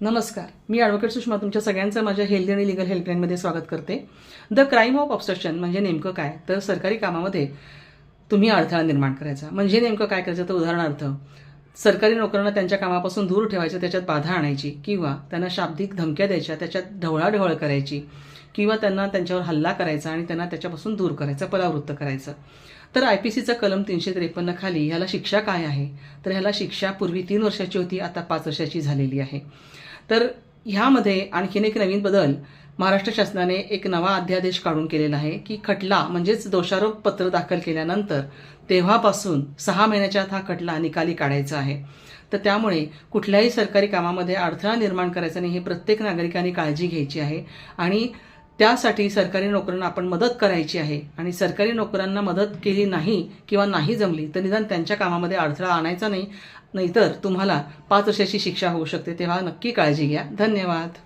नमस्कार मी ॲडव्होकेट सुषमा तुमच्या सगळ्यांचं माझ्या हेल्दी आणि लिगल हेल्पलाईनमध्ये स्वागत करते. द क्राईम ऑफ ऑब्स्ट्रक्शन म्हणजे नेमकं काय? तर सरकारी कामामध्ये तुम्ही अडथळा निर्माण करायचा. म्हणजे नेमकं काय करायचं? तर उदाहरणार्थ सरकारी नोकरांना त्यांच्या कामापासून दूर ठेवायचं त्याच्यात बाधा आणायची किंवा त्यांना शाब्दिक धमक्या द्यायच्या त्याच्यात ढवळाढवळ करायची किंवा त्यांना त्यांच्यावर हल्ला करायचा आणि त्यांना त्याच्यापासून दूर करायचं परावृत्त करायचं. तर आय पी सीचं कलम तीनशे त्रेपन्न खाली ह्याला शिक्षा काय आहे? तर ह्याला शिक्षा पूर्वी तीन वर्षाची होती आता पाच वर्षाची झालेली आहे. तर ह्यामध्ये आणखीन एक नवीन बदल महाराष्ट्र शासनाने एक नवा अध्यादेश काढून केलेला आहे की खटला म्हणजेच दोषारोप पत्र दाखल केल्यानंतर तेव्हापासून सहा महिन्याच्या आत हा खटला निकाली काढायचा आहे. तर त्यामुळे कुठल्याही सरकारी कामामध्ये अडथळा निर्माण करायचा नाही हे प्रत्येक नागरिकांनी काळजी घ्यायची आहे. आणि त्यासाठी सरकारी नोकरांना आपण मदत करायची आहे. आणि सरकारी नोकरांना मदत केली नाही किंवा नाही जमली तर निदान त्यांच्या कामामध्ये अडथळा आणायचा नाही. नाहीतर तुम्हाला पाच वर्षाची शिक्षा होऊ शकते तेव्हा नक्की काळजी घ्या. धन्यवाद.